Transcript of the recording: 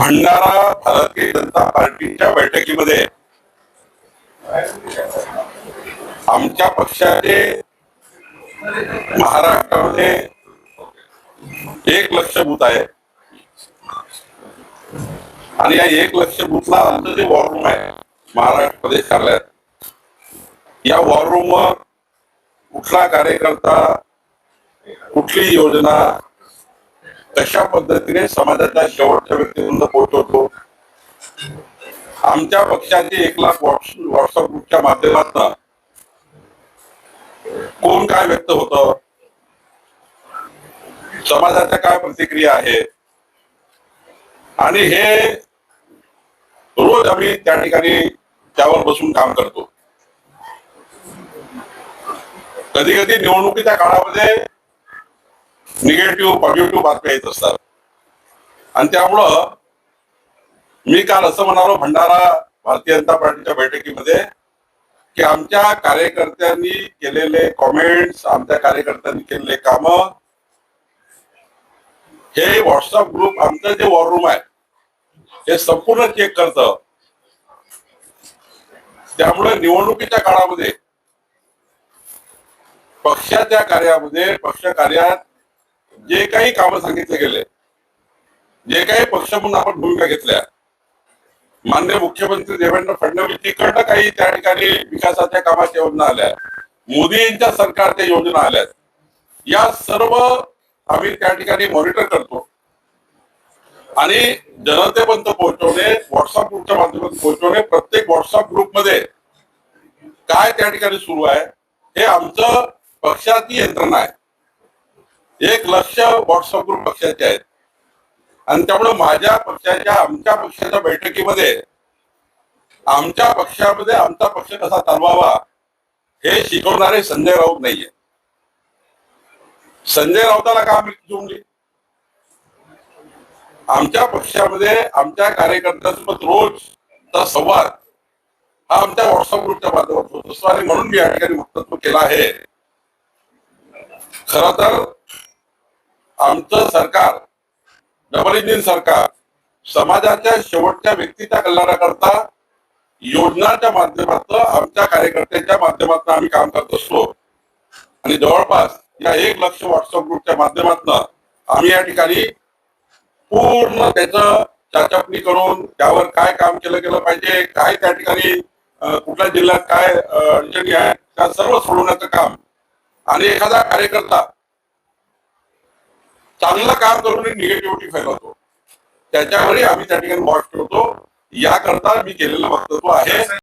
भंडारा भारतीय जनता पार्टीच्या बैठकीमध्ये आमच्या पक्षाचे महाराष्ट्रामध्ये एक लक्ष आहे. आणि या एक लक्ष बूथला आमचं जे वॉर रूम आहे महाराष्ट्र प्रदेश कार्यालयात या वॉर वर कुठला कार्यकर्ता कुठली योजना कशा पद्धतीने समाजाच्या शेवटच्या व्यक्तीपर्यंत पोहोचवतो. आमच्या पक्षाचे एक लाख व्हॉट्सअप ग्रुपच्या माध्यमातून कोण काय व्यक्त होत? समाजाच्या काय प्रतिक्रिया आहे आणि हे रोज आम्ही त्या ठिकाणी त्यावर बसून काम करतो. कधी कधी निवडणुकीच्या काळामध्ये निगेटिव्ह पॉझिटिव्ह बातम्या येत असतात. आणि त्यामुळं मी काल असं म्हणालो भंडारा भारतीय जनता पार्टीच्या बैठकीमध्ये की आमच्या कार्यकर्त्यांनी केलेले कॉमेंट्स आमच्या कार्यकर्त्यांनी केलेले काम हे व्हॉट्सअप ग्रुप आमचं जे वॉर रूम आहे हे संपूर्ण चेक करतं. त्यामुळे निवडणुकीच्या काळामध्ये पक्षाच्या कार्यामध्ये पक्ष कार्यात जे काही कामं सांगितले गेले जे काही पक्ष म्हणून आपण भूमिका घेतल्या मान्य मुख्यमंत्री देवेंद्र फडणवीस तिकडनं काही त्या ठिकाणी विकासाच्या कामाच्या योजना आल्या मोदींच्या सरकारच्या योजना आल्या. या सर्व आम्ही त्या ठिकाणी मॉनिटर करतो. आणि जनतेपर्यंत पोहोचवणे व्हॉट्सअप ग्रुपच्या माध्यमातून पोहोचवणे प्रत्येक व्हॉट्सअप ग्रुपमध्ये काय त्या ठिकाणी सुरू आहे हे आमचं पक्षाची यंत्रणा आहे. एक लक्ष व्हॉट्सअप ग्रुप पक्षाचे आहेत. आणि त्यामुळे माझ्या पक्षाच्या आमच्या पक्षाच्या बैठकीमध्ये आमच्या पक्षामध्ये आमचा पक्ष कसा चालवावा हे शिकवणारे संजय राऊत नाहीये. संजय राऊताला का आम्ही जोडली आमच्या पक्षामध्ये आमच्या कार्यकर्त्यांसोबत रोजचा संवाद हा आमच्या व्हॉट्सअप ग्रुपच्या माध्यमातून होत. असतो आणि म्हणून मी या ठिकाणी वक्तव्य केलं आहे. खर तर आमचं सरकार डबल इंजिन सरकार समाजाच्या शेवटच्या व्यक्तीच्या कल्याणाकरता योजनाच्या माध्यमातून आमच्या कार्यकर्त्यांच्या माध्यमातून आम्ही काम करत असतो. आणि जवळपास या एक लक्ष व्हॉट्सअप ग्रुपच्या माध्यमातून आम्ही या ठिकाणी पूर्ण त्याचं चाचपणी करून त्यावर काय काम केलं गेलं पाहिजे काय त्या ठिकाणी कुठल्या जिल्ह्यात काय अडचणी आहे त्या सर्व सोडवण्याचं काम. आणि एखादा कार्यकर्ता चांगलं काम करून निगेटिव्हिटी फैलवतो. त्याच्यावरही आम्ही त्या ठिकाणी वॉच ठेवतो याकरता मी केलेलं वक्तव्य आहे.